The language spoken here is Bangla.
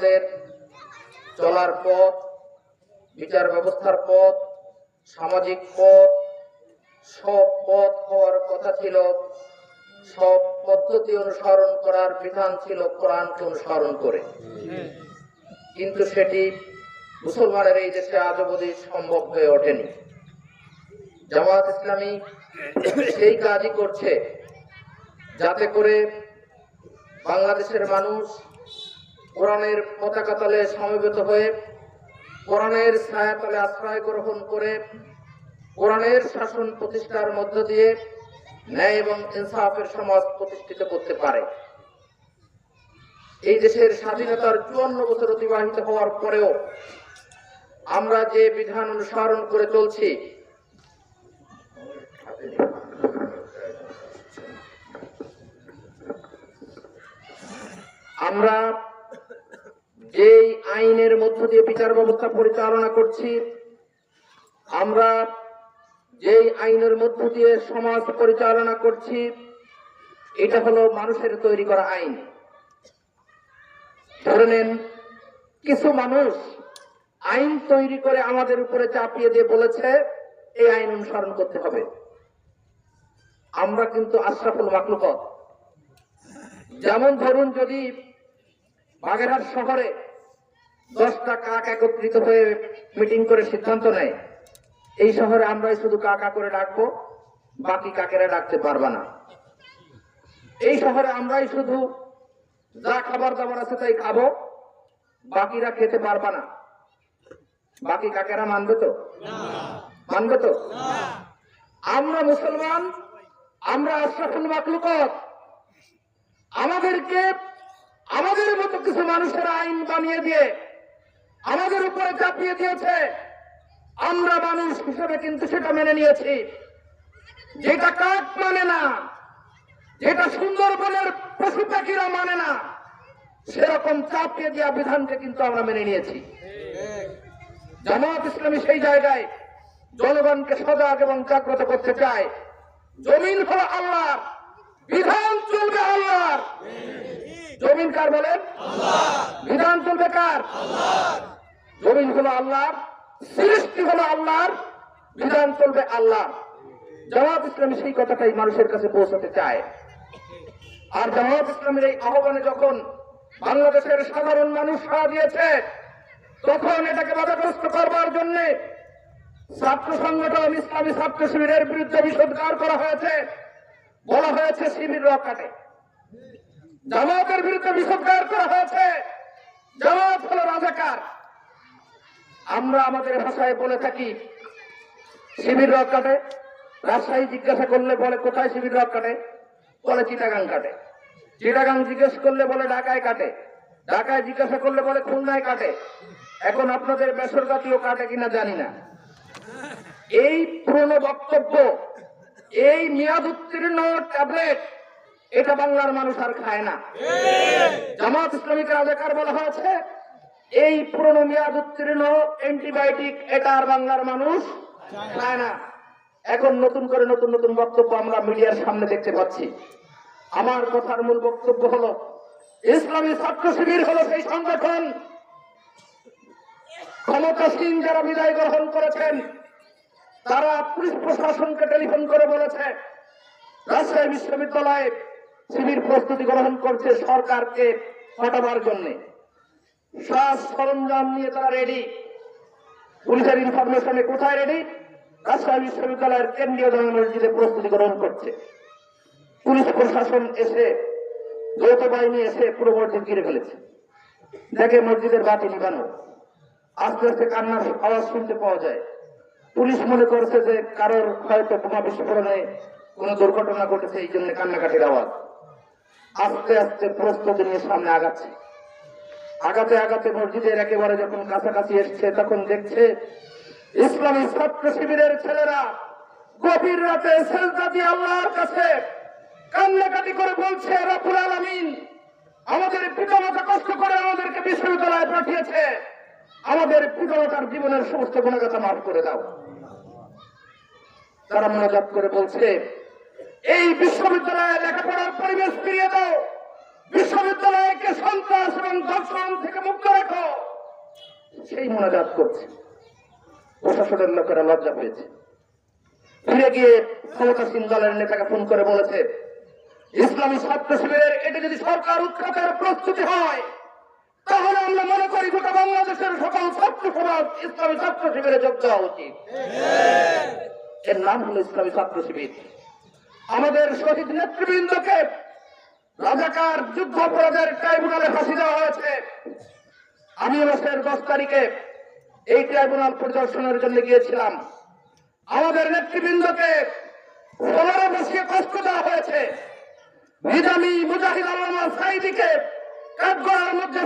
মুসলমানদের চলার পথ, বিচার ব্যবস্থার পথ, সামাজিক পথ, সব পথ হওয়ার কথা ছিল। সব পদ্ধতি অনুসরণ করার বিধান ছিল কোরআনকে অনুসরণ করে। কিন্তু সেটি মুসলমানের এই দেশে আজ অবধি সম্ভব হয়ে ওঠেনি। জামাত ইসলামী সেই কাজই করছে, যাতে করে বাংলাদেশের মানুষ কোরআনের পতাকা তলে সমবেত হয়ে, কোরআনের ছায়াতলে আশ্রয় গ্রহণ করে, কোরআনের শাসন প্রতিষ্ঠার মধ্য দিয়ে ন্যায় এবং ইনসাফের সমাজ প্রতিষ্ঠিত করতে পারে। এই দেশের স্বাধীনতার চুয়ান্ন বছর অতিবাহিত হওয়ার পরেও আমরা যে বিধান অনুসরণ করে চলছি, আমরা যেই আইনের মধ্য দিয়ে বিচার ব্যবস্থা পরিচালনা করছি। আমরা যেই আইনের মধ্য দিয়ে সমাজ পরিচালনা করছি, এটা হলো মানুষের তৈরি করা আইন। ধরে নেন, কিছু মানুষ আইন তৈরি করে আমাদের উপরে চাপিয়ে দিয়ে বলেছে, এই আইন অনুসরণ করতে হবে। আমরা কিন্তু আশরাফুল মাকলুকত। যেমন ধরুন যদি বাগেরহাট শহরে দশটা কাক একত্রিত হয়ে মিটিং করে সিদ্ধান্ত নেয়। এই শহরে আমরাই শুধু কাকা করে ডাকবো বাকি কাকেরা ডাকতে পারবা না। এই শহরে আমরাই শুধু যা খাবার দাবার আছে তাই খাব বাকিরা খেতে পারবা না। বাকি কাকেরা মানবে তো? মানবে তো? আমরা মুসলমান আমরা আশরাফুল মাকলুকত আমাদেরকে আমাদের মতো কিছু মানুষের আইন বানিয়ে দিয়ে আমাদের উপরে চাপিয়ে দিয়েছে। আমরা মানুষ হিসেবে কিন্তু সেটা মেনে নিয়েছি। যেটা কাক মানে না, যেটা সুন্দরবনের পশু পাখিরা মানে না, সেরকম চাপিয়ে দেওয়া বিধানকে কিন্তু আমরা মেনে নিয়েছি। জামাত ইসলামী সেই জায়গায় জনগণকে সজাগ এবং জাগ্রত করতে চায়। জমিন হলো আল্লাহ বিধান চলবে আল্লাহর। জমিন কার বলেন? বিধান চলবে কার জমিন হলো আল্লাহর সৃষ্টি হলো আল্লাহর বিধান চলবে আল্লাহ জামাত ইসলামী সেই কথাটাই মানুষের কাছে পৌঁছাতে চায়। আর জামাত ইসলামের এই আহ্বানে যখন বাংলাদেশের সাধারণ মানুষ সাড়া দিয়েছে তখন এটাকে বাধাগ্রস্ত করবার জন্য ছাত্র সংগঠন ইসলামী ছাত্র শিবিরের বিরুদ্ধে বিষোদ্গার করা হয়েছে। বলা হয়েছে শিবির রকাটে। জামাতের বিরুদ্ধে বিষোদ্গার করা হয়েছে। জামাত হলো রাজাকার। আমরা আমাদের ভাষায় বলে থাকি, শিবির রক কাটে। রাজশাহী জিজ্ঞাসা করলে বলে, কোথায় শিবির রক কাটে? বলে চিটাগাং কাটে। চিটাগাং জিজ্ঞেস করলে বলে, ঢাকায় কাটে। ঢাকায় জিজ্ঞাসা করলে বলে, খুলনায় কাটে। এখন আপনাদের বেসরকারিও কাটে কিনা জানি না। এই পুরনো বক্তব্য, এই মেয়াদ উত্তীর্ণ ট্যাবলেট এটা বাংলার মানুষ আর খায় না। জামাত ইসলামীকে রাজাকার বলা হয়েছে। এই পুরনো মেয়াদ উত্তীর্ণ অ্যান্টিবায়োটিক এটা আর বাংলার মানুষ খায় না। এখন নতুন করে নতুন নতুন বক্তব্য আমরা মিডিয়ার সামনে দেখতে পাচ্ছি। আমার কথার মূল বক্তব্য হলো, ইসলামী ছাত্র শিবির হলো সেই সংগঠন। ক্ষমতাসীন যারা বিদায় গ্রহণ করেছেন, তারা পুলিশ প্রশাসনকে টেলিফোন করে বলেছে, রাজশাহী বিশ্ববিদ্যালয়ে শিবির প্রস্তুতি গ্রহণ করছে সরকারকে হটাবার জন্যে। সব সরঞ্জাম নিয়ে তারা রেডি পুলিশের ইনফরমেশনে কোথায় রেডি রাজশাহী বিশ্ববিদ্যালয়ের কেন্দ্রীয় জামা মসজিদে প্রস্তুতি গ্রহণ করছে। পুলিশ প্রশাসন এসে, যৌথ বাহিনী এসে পুরো মসজিদ ঘিরে ফেলেছে। দেখে মসজিদের বাতি নিবানো আস্তে আস্তে কান্নার আওয়াজ শুনতে পাওয়া যায়। পুলিশ মনে করছে যে কারোর হয়তো বোমা বিস্ফোরণে কোনো দুর্ঘটনা ঘটেছে, এই জন্য কান্নাকাটির আওয়াজ। আস্তে আস্তে প্রস্তুতি নিয়ে সামনে আগাচ্ছে। আগাতে আগাতে মসজিদের একেবারে যখন কাছাকাছি এসছে, তখন দেখছে ইসলামী ছাত্র শিবিরের ছেলেরা গভীর রাতে আল্লাহর কাছে কান্নাকাটি করে বলছে রাফুল আলামিন, আমাদের পিতামাতা কষ্ট করে আমাদেরকে বিশ্ববিদ্যালয়ে পাঠিয়েছে। আমাদের পিতামাতার জীবনের সমস্ত গুণাগতা মাফ করে দাও। তারা মনোজাত করে বলছে এই বিশ্ববিদ্যালয়ে লেখাপড়ার পরিবেশ ফিরিয়ে দাও। বিশ্ববিদ্যালয়কে সন্ত্রাস এবং দর্শন থেকে মুক্ত রাখো। সেই মোনাজাত করছে। প্রশাসনের লোকেরা লজ্জা পেয়েছে। ফিরে গিয়ে ক্ষমতাসীন দলের নেতাকে ফোন করে বলেছে ইসলামী ছাত্র শিবিরের এটা যদি সরকার উৎখাতের প্রস্তুতি হয় তাহলে আমরা মনে করি গোটা বাংলাদেশের সকল ছাত্র সমাজ ইসলামী ছাত্র শিবিরে যোগ দেওয়া উচিত। এর নাম হলো ইসলামী ছাত্র শিবির আমাদের শহীদ নেতৃবৃন্দকে রাজাকার যুদ্ধ অপরাধের ট্রাইব্যুনালে ফাঁসি দেওয়া হয়েছে। আমি মাসের দশ তারিখে এই ট্রাইব্যুনাল পরিদর্শনের জন্য গিয়েছিলাম। আমাদের নেতৃবৃন্দকে সোলারে বসিয়ে কষ্ট দেওয়া হয়েছে। নিজামী মুজাহিদ আল্লামা সাইদিকে কাঠগড়ার মধ্যে